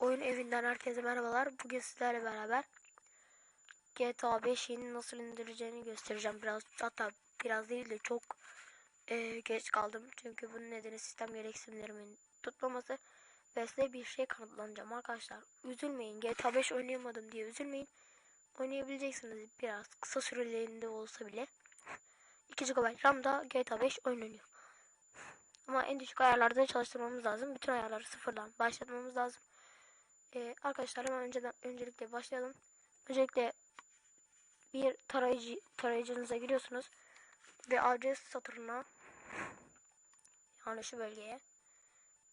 Oyun evinden herkese merhabalar. Bugün sizlerle beraber GTA 5'in nasıl indireceğini göstereceğim. Biraz hatta biraz değil de çok e, geç kaldım. Çünkü bunun nedeni sistem gereksinimlerimin tutmaması ve size bir şey kanıtlanacağım arkadaşlar. Üzülmeyin. GTA 5 oynayamadım diye üzülmeyin. Oynayabileceksiniz biraz kısa sürelerinde olsa bile. 2 GB RAM'da GTA 5 oynanıyor. Ama en düşük ayarlarda çalıştırmamız lazım. Bütün ayarları sıfırdan başlatmamız lazım. Ee, arkadaşlar hemen önceden öncelikle başlayalım. Öncelikle bir tarayıcı tarayıcınıza giriyorsunuz ve adres satırına yani şu bölgeye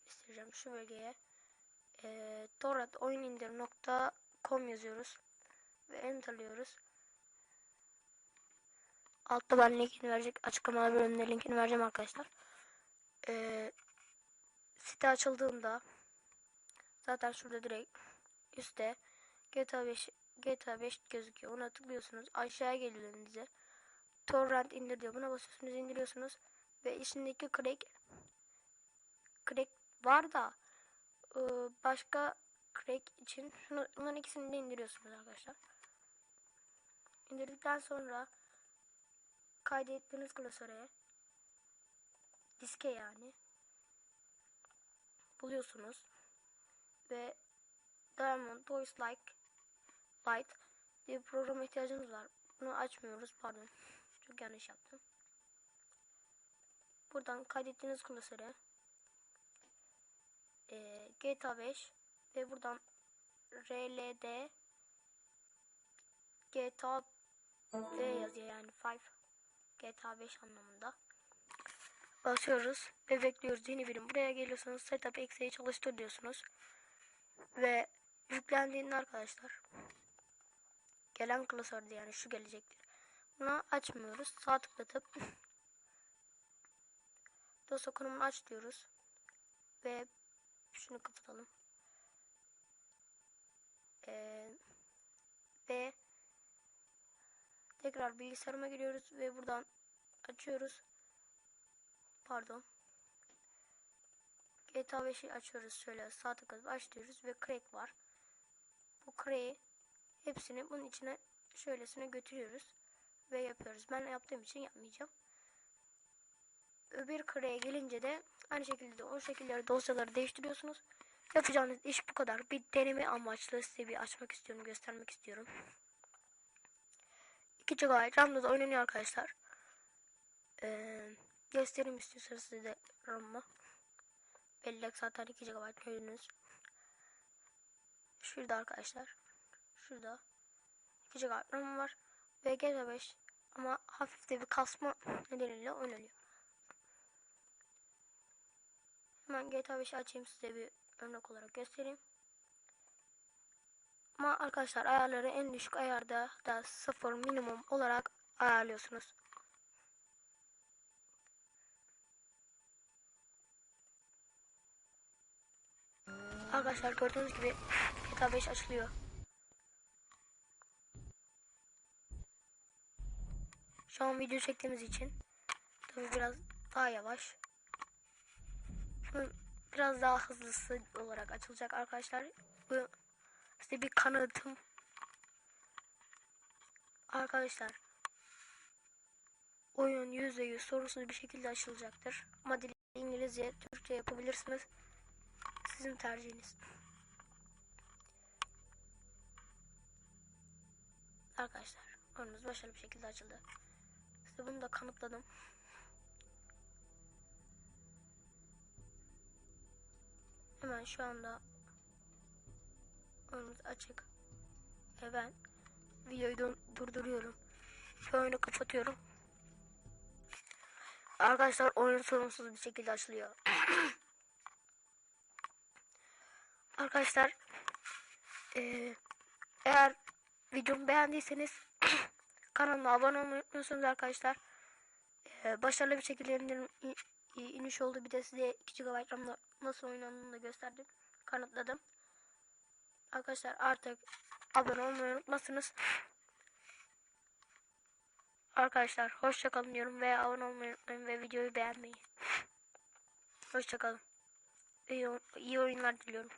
göstereceğim şu bölgeye e, torrent oyun indir nokta com yazıyoruz ve enterliyoruz. Altta ben linkini verecek açıklamalar bölümünde linkini vereceğim arkadaşlar. Ee, site açıldığında Zaten şurada direkt üstte GTA 5 GTA 5 gözüküyor. Ona tıklıyorsunuz. Aşağıya geliyor önünüze. Torrent indir diyor. Buna basıyorsunuz indiriyorsunuz. Ve içindeki crack crack var da e, başka crack için şunu, bunların ikisini de indiriyorsunuz arkadaşlar. İndirdikten sonra kaydettiğiniz klasöre diske yani buluyorsunuz ve Diamond Toys Like Light diye bir programa ihtiyacımız var. Bunu açmıyoruz. Pardon. Çok yanlış yaptım. Buradan kaydettiğiniz klasöre e, GTA 5 ve buradan RLD GTA V yazıyor yani 5 GTA 5 anlamında. Basıyoruz ve bekliyoruz yeni birim. Buraya geliyorsunuz setup eksiği çalıştır diyorsunuz. Ve yüklendiğinde arkadaşlar gelen klasörde yani şu gelecektir. Bunu açmıyoruz. Sağ tıklatıp dosya konumunu aç diyoruz. Ve şunu kapatalım. Ee, ve tekrar bilgisayarıma giriyoruz ve buradan açıyoruz. Pardon. GTA 5'i açıyoruz şöyle sağ tıklatıp aç diyoruz ve crack var. Bu crack'i hepsini bunun içine şöylesine götürüyoruz ve yapıyoruz. Ben yaptığım için yapmayacağım. Öbür crack'e gelince de aynı şekilde o şekilleri dosyaları değiştiriyorsunuz. Yapacağınız iş bu kadar. Bir deneme amaçlı size bir açmak istiyorum, göstermek istiyorum. 2 GB RAM'da da oynanıyor arkadaşlar. Ee, göstereyim istiyorsanız size RAM'ı. Bellek zaten 2 GB gördünüz. Şurada arkadaşlar. Şurada 2 GB RAM var. Ve GTA 5 ama hafif de bir kasma nedeniyle oynanıyor. Hemen GTA 5'i açayım size bir örnek olarak göstereyim. Ama arkadaşlar ayarları en düşük ayarda da sıfır minimum olarak ayarlıyorsunuz. Arkadaşlar gördüğünüz gibi GTA 5 açılıyor. Şu an video çektiğimiz için tabi biraz daha yavaş. Biraz daha hızlısı olarak açılacak arkadaşlar. Bu size bir kanıtım. Arkadaşlar oyun %100 sorusuz bir şekilde açılacaktır. Ama İngilizce, Türkçe yapabilirsiniz. Sizin tercihiniz. Arkadaşlar oyunumuz başarılı bir şekilde açıldı. Size bunu da kanıtladım. Hemen şu anda oyunumuz açık. Ve ben videoyu durduruyorum. Ve oyunu kapatıyorum. Arkadaşlar oyun sorunsuz bir şekilde açılıyor. Arkadaşlar e, eğer videomu beğendiyseniz kanalıma abone olmayı unutmuyorsunuz arkadaşlar. E, başarılı bir şekilde indirim iniş oldu. Bir de size 2 GB RAM'la nasıl oynandığını da gösterdim. Kanıtladım. Arkadaşlar artık abone olmayı unutmasınız. Arkadaşlar hoşçakalın diyorum ve abone olmayı unutmayın ve videoyu beğenmeyi. Hoşçakalın. İyi, iyi oyunlar diliyorum.